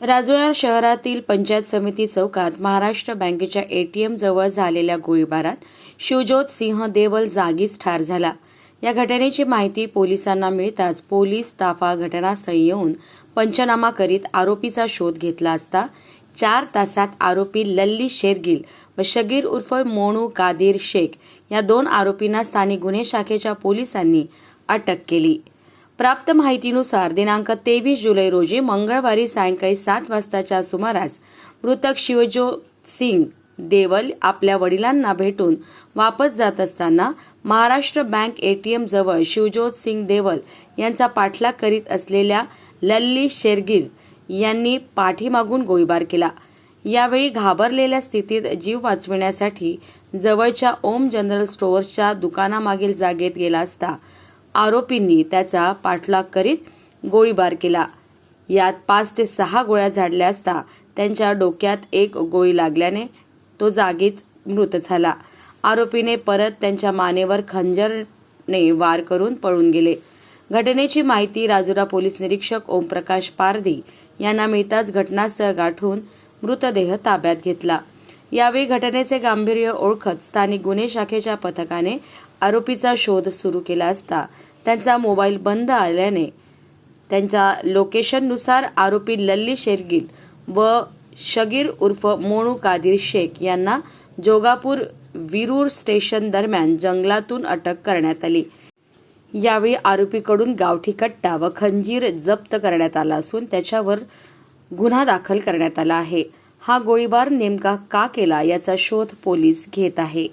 राजुळा शहरातील पंचायत समिती चौकात महाराष्ट्र बँकेच्या एटीएम जवळ झालेल्या गोळीबारात शिवज्योत सिंह देवल जागीच ठार झाला. या घटनेची माहिती पोलिसांना मिळताच पोलीस ताफा घटनास्थळी येऊन पंचनामा करीत आरोपीचा शोध घेतला असता चार तासात आरोपी लल्ली शेरगिल व शगीर उर्फ मोनू कादिर शेख या दोन आरोपींना स्थानिक गुन्हे शाखेच्या पोलिसांनी अटक केली. प्राप्त माहितीनुसार दिनांक तेवीस जुलै रोजी मंगळवारी सायंकाळी सात वाजताच्या सुमारास मृतक शिवजोत सिंग देवल आपल्या वडिलांना भेटून वापस जात असताना महाराष्ट्र बँक एटीएम जवळ शिवजोत सिंग देवल यांचा पाठलाग करीत असलेल्या लल्ली शेरगिर यांनी पाठीमागून गोळीबार केला. यावेळी घाबरलेल्या स्थितीत जीव वाचविण्यासाठी जवळच्या ओम जनरल स्टोअर्सच्या दुकानामागील जागेत गेला असता आरोपींनी त्याचा पाठलाग करीत गोळीबार केला. यात पाच ते सहा गोळ्या झाडल्या असता त्यांच्या डोक्यात एक गोळी लागल्याने तो जागीच मृत झाला. आरोपीने परत त्यांच्या मानेवर खंजरने वार करून पळून गेले. घटनेची माहिती राजुरा पोलीस निरीक्षक ओमप्रकाश पारधी यांना मिळताच घटनास्थळ गाठून मृतदेह ताब्यात घेतला. यावेळी घटनेचे गांभीर्य ओळखत स्थानिक गुन्हे शाखेच्या पथकाने आरोपीचा शोध सुरू केला असता त्यांचा मोबाईल बंद आल्याने त्यांच्या लोकेशननुसार आरोपी लल्ली शेरगिल व शगीर उर्फ मोनू कादिर शेख यांना जोगापूर विरूर स्टेशन दरम्यान जंगलातून अटक करण्यात आली. यावेळी आरोपीकडून गावठी कट्टा व खंजीर जप्त करण्यात आला असून त्याच्यावर गुन्हा दाखल करण्यात आला आहे. हा गोळीबार नेमका का केला याचा शोध पोलीस घेत आहे.